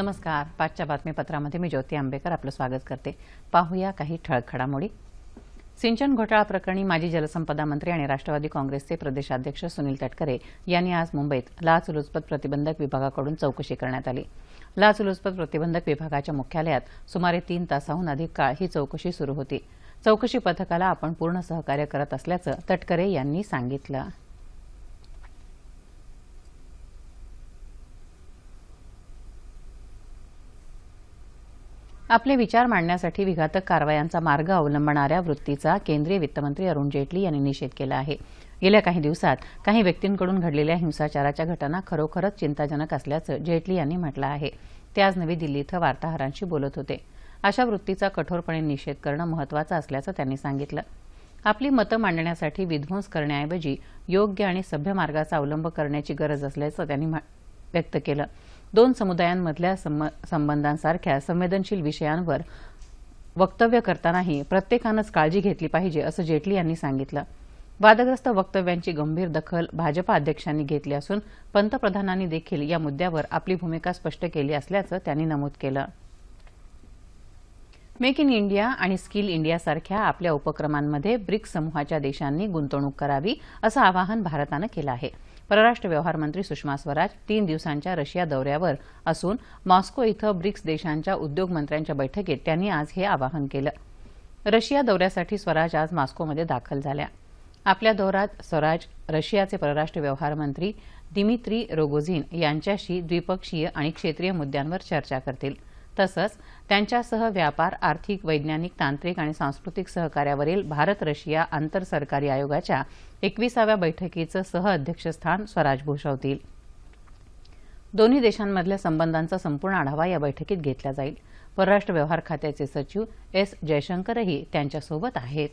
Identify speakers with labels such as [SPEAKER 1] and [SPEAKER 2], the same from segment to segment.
[SPEAKER 1] नमस्कार. पाचच्या बातमीपत्रामध्ये मी ज्योती आंबेकर आपलं स्वागत करते. पाहूया काही ठळक घडामोडी. सिंचन घोटाळा प्रकरणी माजी जलसंपदा मंत्री आणि राष्ट्रवादी काँग्रेसचे प्रदेशाध्यक्ष सुनील तटकरे यांनी आज मुंबईत लाचलुचपत प्रतिबंधक विभागाकडून चौकशी करण्यात आली. लाचलुचपत प्रतिबंधक विभागाच्या मुख्यालयात सुमारे तीन तासाहून अधिक काळ ही चौकशी सुरू होती. चौकशी पथकाला आपण पूर्ण सहकार्य करत असल्याचं तटकरे यांनी सांगितलं. आपले विचार मांडण्यासाठी विघातक कारवायांचा मार्ग अवलंबणाऱ्या वृत्तीचा केंद्रीय वित्तमंत्री अरुण जेटली यांनी निषेध केला आहे. गेल्या काही दिवसात काही व्यक्तींकडून घडलेल्या हिंसाचाराच्या घटना खरोखरच चिंताजनक असल्याचं जेटली यांनी म्हटलं आहे. ते आज नवी दिल्ली इथं वार्ताहरांशी बोलत होते. अशा वृत्तीचा कठोरपणे निषेध करणं महत्वाचं असल्याचं त्यांनी सांगितलं. आपली मतं मांडण्यासाठी विध्वंस करण्याऐवजी योग्य आणि सभ्य मार्गाचा अवलंब करण्याची गरज असल्याचं त्यांनी व्यक्त केलं. दोन समुदायांमधल्या संबंधांसारख्या संवेदनशील विषयांवर वक्तव्य करतानाही प्रत्येकानंच काळजी घेतली पाहिजे असं जेटली यांनी सांगितलं. वादग्रस्त वक्तव्यांची गंभीर दखल भाजपा अध्यक्षांनी घेतली असून पंतप्रधानांनी देखील या मुद्द्यावर आपली भूमिका स्पष्ट केली असल्याचं त्यांनी नमूद केलं. मेक इन इंडिया आणि स्किल इंडियासारख्या आपल्या उपक्रमांमध्ये ब्रिक्स समूहाच्या देशांनी गुंतवणूक करावी असं आवाहन भारतानं केलं आहे. परराष्ट्र व्यवहार मंत्री सुषमा स्वराज तीन दिवसांच्या रशिया दौऱ्यावर असून मॉस्को इथं ब्रिक्स देशांच्या उद्योगमंत्र्यांच्या बैठकीत त्यांनी आज हे आवाहन केलं. रशिया दौऱ्यासाठी स्वराज आज मॉस्कोमध्ये दाखल झाल्या. आपल्या दौऱ्यात स्वराज रशियाचे परराष्ट्र व्यवहार मंत्री दिमित्री रोगोझिन यांच्याशी द्विपक्षीय आणि क्षेत्रीय मुद्द्यांवर चर्चा करतील. तसंच त्यांच्यासह व्यापार आर्थिक वैज्ञानिक तांत्रिक आणि सांस्कृतिक सहकार्यावरील भारत रशिया आंतर सरकारी आयोगाच्या एकविसाव्या बैठकीचं सहअध्यक्षस्थान स्वराज भूषवतील. दोन्ही देशांमधल्या संबंधांचा संपूर्ण आढावा या बैठकीत घेतला जाईल. परराष्ट्र व्यवहार खात्याचे सचिव एस जयशंकरही त्यांच्यासोबत आहेत.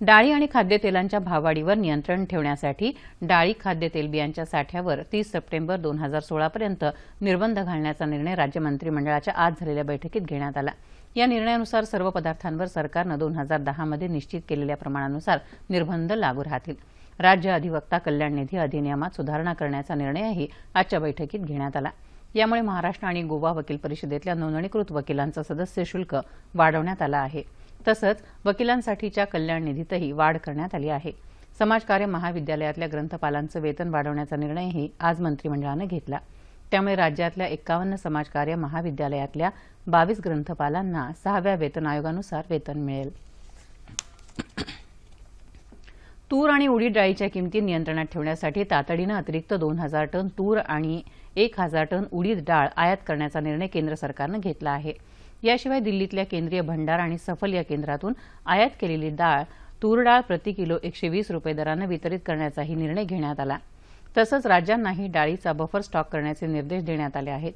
[SPEAKER 1] डाळी आणि खाद्यतेलांच्या भाववाढीवर नियंत्रण ठेवण्यासाठी डाळी खाद्यतेल बियांच्या साठ्यावर तीस सप्टेंबर दोन हजार सोळापर्यंत निर्बंध घालण्याचा निर्णय राज्य मंत्रिमंडळाच्या आज झालेल्या बैठकीत घेण्यात आला. या निर्णयानुसार सर्व पदार्थांवर सरकारनं दोन हजार दहामध्ये निश्चित केलेल्या प्रमाणानुसार निर्बंध लागू राहतील. राज्य अधिवक्ता कल्याण निधी अधिनियमात सुधारणा करण्याचा निर्णयही आजच्या बैठकीत घेण्यात आला. यामुळे महाराष्ट्र आणि गोवा वकील परिषदेतल्या नोंदणीकृत वकिलांचं सदस्य शुल्क वाढवण्यात आलं आहे. तसंच वकिलांसाठीच्या कल्याण निधीतही वाढ करण्यात आली आहे. समाजकार्य महाविद्यालयातल्या ग्रंथपालांचं वेतन वाढवण्याचा निर्णयही आज मंत्रिमंडळानं घेतला. त्यामुळे राज्यातल्या एक्कावन्न समाजकार्य महाविद्यालयातल्या बावीस ग्रंथपालांना सहाव्या वेतन आयोगानुसार वेतन मिळेल. तूर आणि उडीद डाळीच्या किमती नियंत्रणात ठेवण्यासाठी तातडीनं अतिरिक्त दोन हजार टन तूर आणि एक हजार टन उडीद डाळ आयात करण्याचा निर्णय केंद्र सरकारनं घेतला आहे. याशिवाय दिल्लीतल्या केंद्रीय भंडार आणि सफल या केंद्रातून आयात केलेली डाळ तूर डाळ प्रति किलो एकशे वीस रुपये दरानं वितरित करण्याचाही निर्णय घेण्यात आला. तसंच राज्यांनाही डाळीचा बफर स्टॉक करण्याचे निर्देश देण्यात आले आहेत.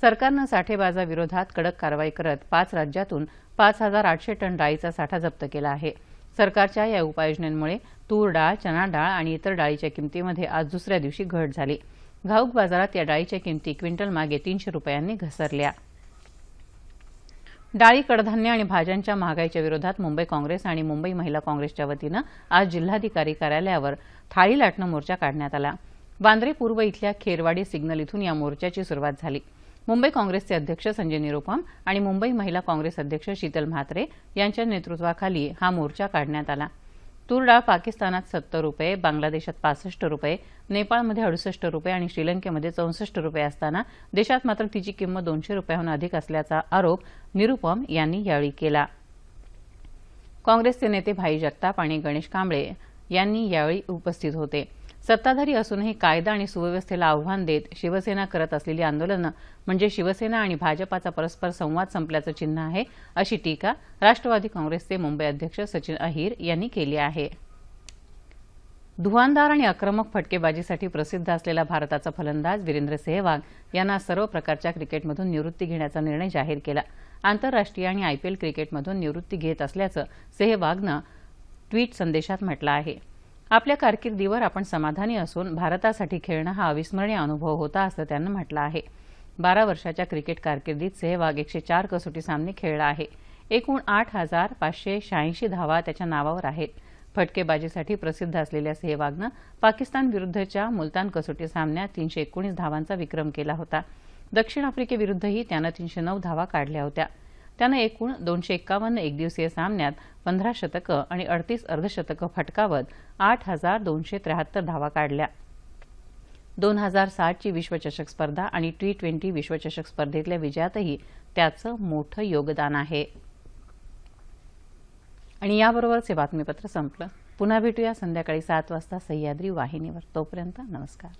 [SPEAKER 1] सरकारनं साठेबाजाविरोधात कडक कारवाई करत पाच राज्यातून पाच हजार आठशे टन डाळीचा साठा जप्त केला आहे. सरकारच्या या उपाययोजनांमुळे तूर डाळ चना डाळ आणि इतर डाळीच्या किमतीमध्ये आज दुसऱ्या दिवशी घट झाली. घाऊक बाजारात या डाळीच्या किमती क्विंटल मागे तीनशे रुपयांनी घसरल्या. डाळी कडधान्य आणि भाज्यांच्या महागाईच्या विरोधात मुंबई काँग्रेस आणि मुंबई महिला काँग्रेसच्या वतीनं आज जिल्हाधिकारी कार्यालयावर थाळी लाटणं मोर्चा काढण्यात आला. वांद्रे पूर्व इथल्या खेरवाडी सिग्नल इथून या मोर्चाची सुरुवात झाली. मुंबई काँग्रेसचे अध्यक्ष संजय निरुपम आणि मुंबई महिला काँग्रेस अध्यक्ष शीतल म्हात्रे यांच्या नेतृत्वाखाली हा मोर्चा काढण्यात आला. तूर डाळ पाकिस्तानात सत्तर रुपये बांगलादेशात पासष्ट रुपये नेपाळमध्ये अडुसष्ट रुपये आणि श्रीलंकेमध्ये चौसष्ट रुपये असताना देशात मात्र तिची किंमत दोनशे रुपयाहून अधिक असल्याचा आरोप निरुपम यांनी यावेळी केला. काँग्रेसचे नेते भाई जगताप आणि गणेश कांबळे यांनी यावेळी उपस्थित होते. सत्ताधारी असूनही कायदा आणि सुव्यवस्थेला आव्हान देत शिवसेना करत असलेली आंदोलनं म्हणजे शिवसेना आणि भाजपाचा परस्पर संवाद संपल्याचं चिन्ह आहे अशी टीका राष्ट्रवादी काँग्रेसचे मुंबई अध्यक्ष सचिन अहिर यांनी केली आहे. धुवांदार आणि आक्रमक फटकेबाजीसाठी प्रसिद्ध असलेला भारताचा फलंदाज वीरेंद्र सेहवाग यांना सर्व प्रकारच्या क्रिकेटमधून निवृत्ती घेण्याचा निर्णय जाहीर केला. आंतरराष्ट्रीय आणि आयपीएल क्रिकेटमधून निवृत्ती घेत असल्याचं सेहवागनं ट्विट संदेशात म्हटलं आहे. आपल्या कारकिर्दीवर आपण समाधानी असून भारतासाठी खेळणं हा अविस्मरणीय अनुभव होता असं त्यानं म्हटलं आहे. बारा वर्षाच्या क्रिकेट कारकिर्दीत सेहवाग एकशे चार कसोटी सामने खेळला आहे. एकूण आठ हजार पाचशे शहाऐंशी धावा त्याच्या नावावर आहेत. फटकेबाजीसाठी प्रसिद्ध असलेल्या सेहवागनं पाकिस्तान विरुद्धच्या मुलतान कसोटी सामन्यात तीनशे एकोणीस धावांचा विक्रम केला होता. दक्षिण आफ्रिकेविरुद्धही त्यानं तीनशे नऊ धावा काढल्या होत्या. त्यानं एकूण दोनशे एक्कावन्न एकदिवसीय सामन्यात पंधरा शतकं आणि अडतीस अर्धशतकं फटकावत आठ हजार दोनशे त्र्याहत्तर धावा काढल्या. दोन हजार सातची विश्वचषक स्पर्धा आणि टी ट्वेंटी विश्वचषक स्पर्धेतल्या विजयातही त्याचं मोठं योगदान आहे. आणि याबरोबरच हे बातमीपत्र संपलं. पुन्हा भेटूया संध्याकाळी सात वाजता सह्याद्री वाहिनीवर. तोपर्यंत नमस्कार.